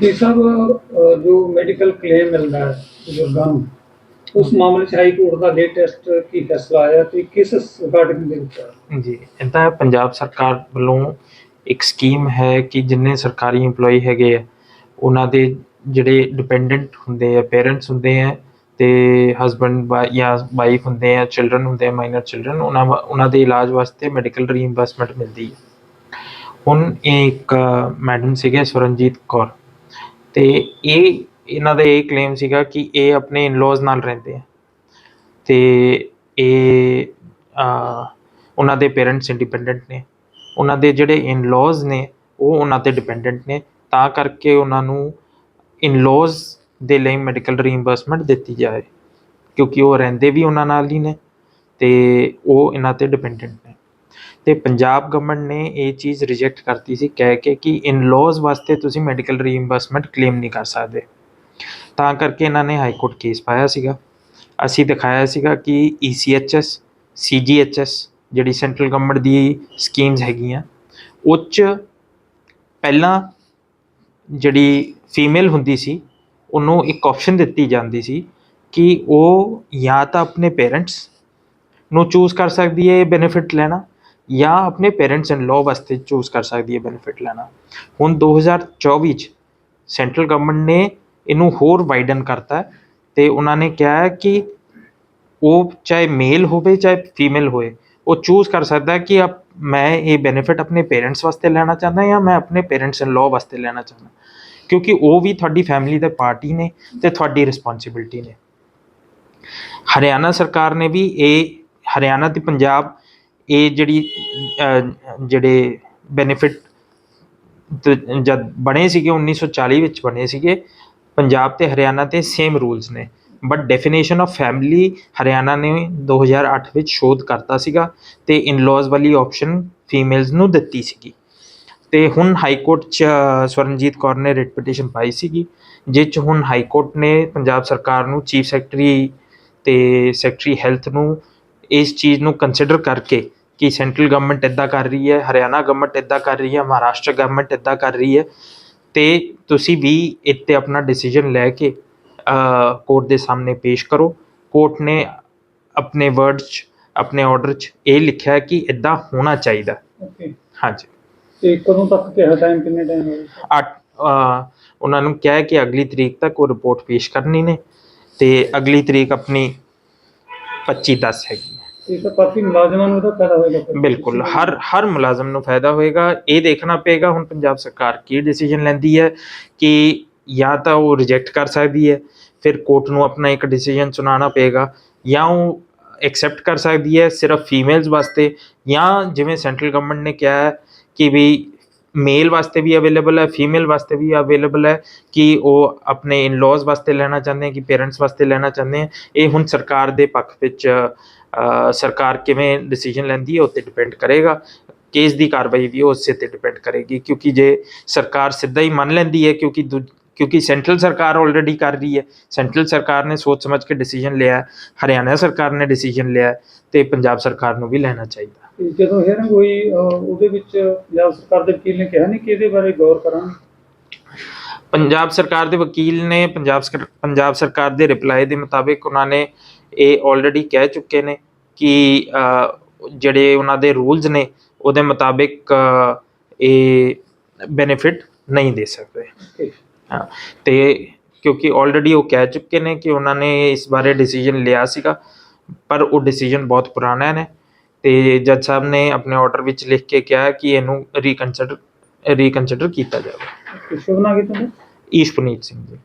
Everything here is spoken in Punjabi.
ਜੀ ਸਾਹਿਬ ਜੋ ਮੈਡੀਕਲ ਕਲੇਮ ਮਿਲਦਾ ਹੈ ਬਜ਼ੁਰਗਾਂ ਨੂੰ, ਉਸ ਮਾਮਲੇ 'ਚ ਹਾਈ ਕੋਰਟ ਦਾ ਲੇਟੈਸਟ ਕੀ ਫੈਸਲਾ ਆਇਆ ਤੇ ਕਿਸ ਰਿਗਾਰਡਿੰਗ ਦੇ ਵਿੱਚ ਜੀ ਇਹਦਾ ਪੰਜਾਬ ਸਰਕਾਰ ਵੱਲੋਂ ਇੱਕ ਸਕੀਮ ਹੈ ਕਿ ਜਿੰਨੇ ਸਰਕਾਰੀ EMPLOYE ਹੈਗੇ ਆ, ਉਹਨਾਂ ਦੇ ਜਿਹੜੇ ਡਿਪੈਂਡੈਂਟ ਹੁੰਦੇ ਆ ਪੇਰੈਂਟਸ ਹੁੰਦੇ ਆ ਤੇ ਹਸਬੰਡ ਜਾਂ ਵਾਈਫ ਹੁੰਦੇ ਆ ਚਿਲड्रन ਹੁੰਦੇ ਆ ਮਾਈਨਰ ਚਿਲड्रन ਉਹਨਾਂ ਉਹਨਾਂ ਦੇ ਇਲਾਜ ਵਾਸਤੇ ਮੈਡੀਕਲ ਰੀਇੰਬਰਸਮੈਂਟ ਮਿਲਦੀ ਹੈ ਹੁਣ ਇੱਕ ਮੈਡਮ ਸੀਗੇ ਸੁਰਨਜੀਤ ਕੌਰ। ਤੇ ਇਹ, ਇਹਨਾਂ ਦਾ ਇਹ ਕਲੇਮ ਸੀਗਾ ਕਿ ਇਹ ਆਪਣੇ ਇਨ-ਲॉज ਨਾਲ ਰਹਿੰਦੇ ਆ। ਤੇ ਇਹ ਅ ਉਹਨਾਂ ਦੇ ਪੇਰੈਂਟਸ ਇੰਡੀਪੈਂਡੈਂਟ ਨੇ। ਉਹਨਾਂ ਦੇ ਜਿਹੜੇ ਇਨ-ਲॉज ਨੇ, ਉਹ ਉਹਨਾਂ ਤੇ ਡਿਪੈਂਡੈਂਟ ਨੇ। ਤਾਂ ਕਰਕੇ ਉਹਨਾਂ ਨੂੰ ਇਨ-ਲॉज ਦੇ ਲਈ ਮੈਡੀਕਲ ਰੀਇੰਬਰਸਮੈਂਟ ਦਿੱਤੀ ਜਾਏ। ਕਿਉਂਕਿ ਉਹ ਰਹਿੰਦੇ ਵੀ ਉਹਨਾਂ ਨਾਲ ਹੀ ਨੇ ਤੇ ਉਹ ਇਹਨਾਂ ਤੇ ਡਿਪੈਂਡੈਂਟ ਨੇ ਪੰਜਾਬ ਗਵਰਨਮੈਂਟ ਨੇ ਇਹ ਚੀਜ਼ ਰਿਜੈਕਟ ਕਰਤੀ ਸੀ, ਕਹਿ ਕੇ ਕਿ ਇਨ-ਲॉज ਵਾਸਤੇ ਤੁਸੀਂ ਮੈਡੀਕਲ ਰੀਇੰਬਰਸਮੈਂਟ ਕਲੇਮ ਨਹੀਂ ਕਰ ਸਕਦੇ। ਤਾਂ ਕਰਕੇ ਇਹਨਾਂ ਨੇ ਹਾਈ ਕੋਰਟ ਕੇਸ ਪਾਇਆ ਸੀਗਾ। ਅਸੀਂ ਦਿਖਾਇਆ ਸੀਗਾ ਕਿ ਈ ਸੀ ਐੱਚ ਐੱਸ ਸੀ ਜੀ ECHS CGHS ਜਿਹੜੀ ਸੈਂਟਰਲ ਗਵਰਨਮੈਂਟ ਦੀ ਸਕੀਮਸ ਹੈਗੀਆਂ, ਉਹ 'ਚ ਪਹਿਲਾਂ ਜਿਹੜੀ ਫੀਮੇਲ ਹੁੰਦੀ ਸੀ, ਉਹਨੂੰ ਇੱਕ ਆਪਸ਼ਨ ਦਿੱਤੀ ਜਾਂਦੀ ਸੀ ਕਿ ਉਹ ਜਾਂ ਤਾਂ ਆਪਣੇ ਪੇਰੈਂਟਸ ਨੂੰ ਚੂਜ਼ ਕਰ ਸਕਦੀ ਹੈ, ਇਹ ਬੈਨੀਫਿਟ ਲੈਣਾ ਜਾਂ ਆਪਣੇ ਪੇਰੈਂਟਸ ਇਨ ਲਾਅ ਵਾਸਤੇ ਚੂਜ਼ ਕਰ ਸਕਦੀ ਹੈ ਬੈਨੀਫਿਟ ਲੈਣਾ। ਹੁਣ 2024 ਚ ਸੈਂਟਰਲ ਗਵਰਨਮੈਂਟ ਨੇ ਇਹਨੂੰ ਹੋਰ ਵਾਈਡਨ ਕਰਤਾ ਹੈ ਤੇ ਉਹਨਾਂ ਨੇ ਕਿਹਾ ਹੈ ਕਿ ਉਹ ਚਾਹੇ ਮੇਲ ਹੋਵੇ, ਚਾਹੇ ਫੀਮੇਲ ਹੋਵੇ ਉਹ ਚੂਜ਼ ਕਰ ਸਕਦਾ ਕਿ ਅਬ ਮੈਂ ਇਹ ਬੈਨੀਫਿਟ ਆਪਣੇ ਪੇਰੈਂਟਸ ਵਾਸਤੇ ਲੈਣਾ ਚਾਹੁੰਦਾ ਜਾਂ ਮੈਂ ਆਪਣੇ ਪੇਰੈਂਟਸ ਇਨ ਲਾਅ ਵਾਸਤੇ ਲੈਣਾ ਚਾਹੁੰਦਾ ਕਿਉਂਕਿ ਉਹ ਵੀ ਤੁਹਾਡੀ ਫੈਮਿਲੀ ਦੇ ਪਾਰਟੀ ਨੇ ਤੇ ਤੁਹਾਡੀ ਰਿਸਪੌਂਸਿਬਿਲਟੀ ਨੇ। ਹਰਿਆਣਾ ਸਰਕਾਰ ਨੇ ਵੀ ਇਹ ਹਰਿਆਣਾ ਤੇ ਪੰਜਾਬ ਇਹ ਜਿਹੜੀ ਜਿਹੜੇ ਬੈਨੀਫਿਟ ਜਦ ਬਣੇ ਸੀਗੇ 1940 ਵਿੱਚ ਬਣੇ ਸੀਗੇ, ਪੰਜਾਬ ਤੇ ਹਰਿਆਣਾ ਤੇ ਸੇਮ ਰੂਲਸ ਨੇ। But definition of family Haryana ਨੇ 2008 ਵਿੱਚ ਸ਼ੋਧ ਕਰਤਾ ਸੀਗਾ ਤੇ ਇਨ-ਲॉज ਵਾਲੀ ਆਪਸ਼ਨ ਫੀਮੇਲਸ ਨੂੰ ਦਿੱਤੀ ਸੀਗੀ। ਤੇ ਹੁਣ ਹਾਈ ਕੋਰਟ ਚ ਸਵਰਨਜੀਤ ਕੌਰ ਨੇ ਰਿਟ ਪਟੀਸ਼ਨ ਪਾਈ ਸੀਗੀ ਜਿਸ ਚ ਹੁਣ ਹਾਈ ਕੋਰਟ ਨੇ ਪੰਜਾਬ ਸਰਕਾਰ ਨੂੰ ਚੀਫ ਸੈਕਟਰੀ ਤੇ ਸੈਕਟਰੀ ਹੈਲਥ ਨੂੰ ਇਸ ਚੀਜ਼ ਨੂੰ ਕੰਸੀਡਰ ਕਰਕੇ ਕਿ ਸੈਂਟਰਲ ਗਵਰਨਮੈਂਟ ਇੱਦਾਂ ਕਰ ਰਹੀ ਹੈ ਹਰਿਆਣਾ ਗਵਰਨਮੈਂਟ ਇੱਦਾਂ ਕਰ ਰਹੀ ਹੈ ਮਹਾਰਾਸ਼ਟਰ ਗਵਰਨਮੈਂਟ ਇੱਦਾਂ ਕਰ ਰਹੀ ਹੈ ਤੇ ਤੁਸੀਂ ਵੀ ਇੱਥੇ ਆਪਣਾ ਡਿਸੀਜਨ ਲੈ ਕੇ ਕੋਰਟ ਦੇ ਸਾਹਮਣੇ ਪੇਸ਼ ਕਰੋ। ਕੋਰਟ ਨੇ ਆਪਣੇ ਵਰਡਸ 'ਚ ਆਪਣੇ ਆਰਡਰ 'ਚ ਇਹ ਲਿਖਿਆ ਕਿ ਇੱਦਾਂ ਹੋਣਾ ਚਾਹੀਦਾ। ਓਕੇ ਹਾਂਜੀ। ਤੇ ਕਦੋਂ ਤੱਕ ਕਿਹਾ ਟਾਈਮ ਕਿੰਨੇ ਟਾਈਮ ਅਹ, ਉਹਨਾਂ ਨੂੰ ਕਿਹਾ ਕਿ ਅਗਲੀ ਤਰੀਕ ਤੱਕ ਉਹ ਰਿਪੋਰਟ ਪੇਸ਼ ਕਰਨੀ ਨੇ ਤੇ ਅਗਲੀ ਤਰੀਕ ਆਪਣੀ 25 10 ਹੈਗੀ। ਇਹ ਤਾਂ ਕਾਫੀ ਮੁਲਾਜ਼ਮਾਂ ਨੂੰ ਤਾਂ ਫਾਇਦਾ ਹੋਏਗਾ ਬਿਲਕੁਲ, ਹਰ ਹਰ ਮੁਲਾਜ਼ਮ ਨੂੰ ਫਾਇਦਾ ਹੋਏਗਾ। ਇਹ ਦੇਖਣਾ ਪਏਗਾ, ਹੁਣ ਪੰਜਾਬ ਸਰਕਾਰ ਕੀ ਡਿਸੀਜਨ ਲੈਂਦੀ ਹੈ ਕਿ ਜਾਂ ਤਾਂ ਉਹ ਰਿਜੈਕਟ ਕਰ ਸਕਦੀ ਹੈ, ਫਿਰ ਕੋਰਟ ਨੂੰ ਆਪਣਾ ਇੱਕ ਡਿਸੀਜਨ ਸੁਣਾਉਣਾ ਪਏਗਾ, ਜਾਂ ਉਹ ਐਕਸੈਪਟ ਕਰ ਸਕਦੀ ਹੈ ਸਿਰਫ ਫੀਮੇਲਸ ਵਾਸਤੇ, ਜਾਂ ਜਿਵੇਂ ਸੈਂਟਰਲ ਗਵਰਨਮੈਂਟ ਨੇ ਕਿਹਾ ਹੈ ਕਿ ਵੀ ਮੇਲ ਵਾਸਤੇ ਵੀ ਅਵੇਲੇਬਲ ਹੈ ਫੀਮੇਲ ਵਾਸਤੇ ਵੀ ਅਵੇਲੇਬਲ ਹੈ ਕਿ ਉਹ ਆਪਣੇ ਇਨ-ਲॉज ਵਾਸਤੇ ਲੈਣਾ ਚਾਹੁੰਦੇ ਕਿ ਪੇਰੈਂਟਸ ਵਾਸਤੇ ਲੈਣਾ ਚਾਹੁੰਦੇ ਹੈ। ਇਹ ਹੁਣ ਸਰਕਾਰ ਦੇ ਪੱਖ ਵਿੱਚ ਸਰਕਾਰ ਕਿਵੇਂ ਡਿਸੀਜਨ ਲੈਂਦੀ ਹੈ, ਉਹ 'ਤੇ ਡਿਪੈਂਡ ਕਰੇਗਾ। ਕੇਸ ਦੀ ਕਾਰਵਾਈ ਵੀ ਉਸੇ ਤੇ ਡਿਪੈਂਡ ਕਰੇਗੀ, ਕਿਉਂਕਿ ਜੇ ਸਰਕਾਰ ਸਿੱਧਾ ਹੀ ਮੰਨ ਲੈਂਦੀ ਹੈ, ਕਿਉਂਕਿ ਦੂ- ਕਿਉਂਕਿ ਸੈਂਟਰਲ ਸਰਕਾਰ ਆਲਰੇਡੀ ਕਰ ਰਹੀ ਹੈ ਸੈਂਟਰਲ ਸਰਕਾਰ ਨੇ ਸੋਚ ਸਮਝ ਕੇ ਡਿਸੀਜਨ ਲਿਆ ਹਰਿਆਣਾ ਸਰਕਾਰ ਨੇ ਡਿਸੀਜਨ ਲਿਆ ਤੇ ਪੰਜਾਬ ਸਰਕਾਰ ਨੂੰ ਵੀ ਲੈਣਾ ਚਾਹੀਦਾ ਜਦੋਂ ਹੀਅਰਿੰਗ ਹੋਈ ਉਹਦੇ ਵਿੱਚ ਪੰਜਾਬ ਸਰਕਾਰ ਦੇ ਵਕੀਲ ਨੇ ਕਿਹਾ ਨਹੀਂ ਕਿ ਇਹਦੇ ਬਾਰੇ ਗੌਰ ਕਰਾਂਗੇ ਪੰਜਾਬ ਸਰਕਾਰ ਦੇ ਵਕੀਲ ਨੇ ਪੰਜਾਬ ਪੰਜਾਬ ਸਰਕਾਰ ਦੇ ਰਿਪਲਾਈ ਦੇ ਮੁਤਾਬਿਕ ਉਹਨਾਂ ਨੇ ਇਹ ਆਲਰੇਡੀ ਕਹਿ ਚੁੱਕੇ ਨੇ ਕਿ ਜਿਹੜੇ ਉਹਨਾਂ ਦੇ ਰੂਲਸ ਨੇ ਉਹਦੇ ਮੁਤਾਬਿਕ ਇਹ ਬੈਨੀਫਿਟ ਨਹੀਂ ਦੇ ਸਕਦੇ ਹਾਂ, ਤੇ ਕਿਉਂਕਿ ਆਲਰੇਡੀ ਉਹ ਕਹਿ ਚੁੱਕੇ ਨੇ ਕਿ ਉਹਨਾਂ ਨੇ ਇਸ ਬਾਰੇ ਡਿਸੀਜਨ ਲਿਆ ਸੀਗਾ ਪਰ ਉਹ ਡਿਸੀਜਨ ਬਹੁਤ ਪੁਰਾਣਾ ਹੈ ਤੇ ਜੱਜ ਸਾਹਿਬ ਨੇ ਆਪਣੇ ਆਰਡਰ ਵਿੱਚ ਲਿਖ ਕੇ ਕਿਹਾ ਕਿ ਇਹਨੂੰ ਰੀਕਨਸੀਡਰ ਰੀਕਨਸੀਡਰ ਕੀਤਾ ਜਾਵੇ। ਸ਼ੁਭ ਨਾਮ ਕੀ ਤੁਹਾਡਾ? ਈਸ਼ ਪੁਨੀਤ ਸਿੰਘ ਜੀ।